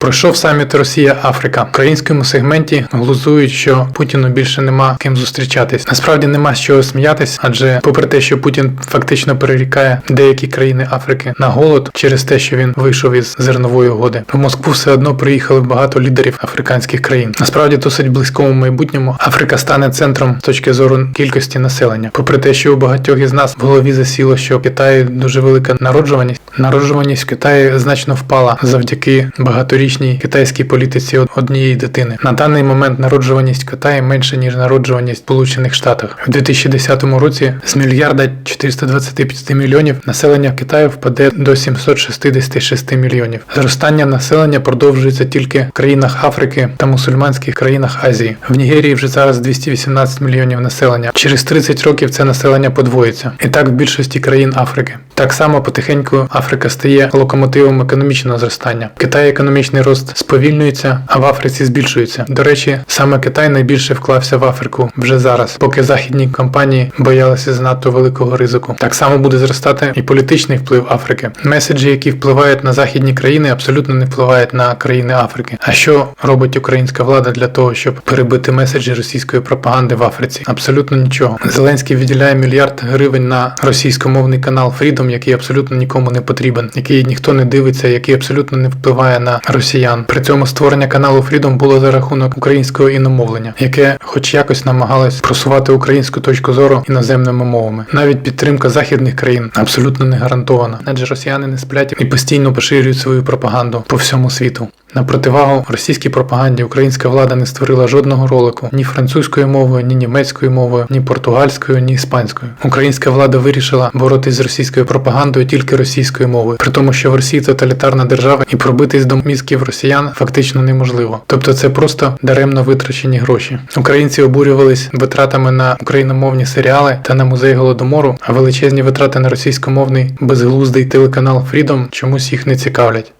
Пройшов саміт Росія-Африка. В українському сегменті глузують, що Путіну більше нема ким зустрічатись. Насправді нема з чого сміятись, адже попри те, що Путін фактично перерікає деякі країни Африки на голод через те, що він вийшов із зернової угоди, в Москву все одно приїхали багато лідерів африканських країн. Насправді досить близькому майбутньому Африка стане центром з точки зору кількості населення. Попри те, що у багатьох із нас в голові засіло, що в Китаї дуже велика народжуваність. Народжуваність в Китаї значно впала завдяки багаторічній китайській політиці однієї дитини. На даний момент народжуваність в Китаї менше ніж народжуваність в Сполучених Штатах. У 2010 році з мільярда 425 мільйонів населення Китаю впаде до 766 мільйонів. Зростання населення продовжується тільки в країнах Африки та мусульманських країнах Азії. В Нігерії вже зараз 218 мільйонів населення. Через 30 років це населення подвоїться. І так в більшості країн Африки. Так само потихеньку Африка стає локомотивом економічного зростання. В Китаї економічний рост сповільнюється, а в Африці збільшується. До речі, саме Китай найбільше вклався в Африку вже зараз, поки західні компанії боялися занадто великого ризику. Так само буде зростати і політичний вплив Африки. Меседжі, які впливають на західні країни, абсолютно не впливають на країни Африки. А що робить українська влада для того, щоб перебити меседжі російської пропаганди в Африці? Абсолютно нічого. Зеленський виділяє мільярд гривень на російськомовний канал Freedom, який абсолютно нікому не потрібен, який ніхто не дивиться, який абсолютно не впливає на росіян. При цьому створення каналу Freedom було за рахунок українського іномовлення, яке, хоч якось, намагалось просувати українську точку зору іноземними мовами. Навіть підтримка західних країн абсолютно не гарантована, адже росіяни не сплять і постійно поширюють свою пропаганду по всьому світу. На противагу російській пропаганді українська влада не створила жодного ролику ні французькою мовою, ні німецькою мовою, ні португальською, ні іспанською. Українська влада вирішила боротись з російською пропагандою тільки російською мовою, при тому, що в Росії тоталітарна держава і пробитись до мізків росіян фактично неможливо. Тобто це просто даремно витрачені гроші. Українці обурювались витратами на україномовні серіали та на музей голодомору, а величезні витрати на російськомовний безглуздий телеканал Freedom чомусь їх не цікавлять.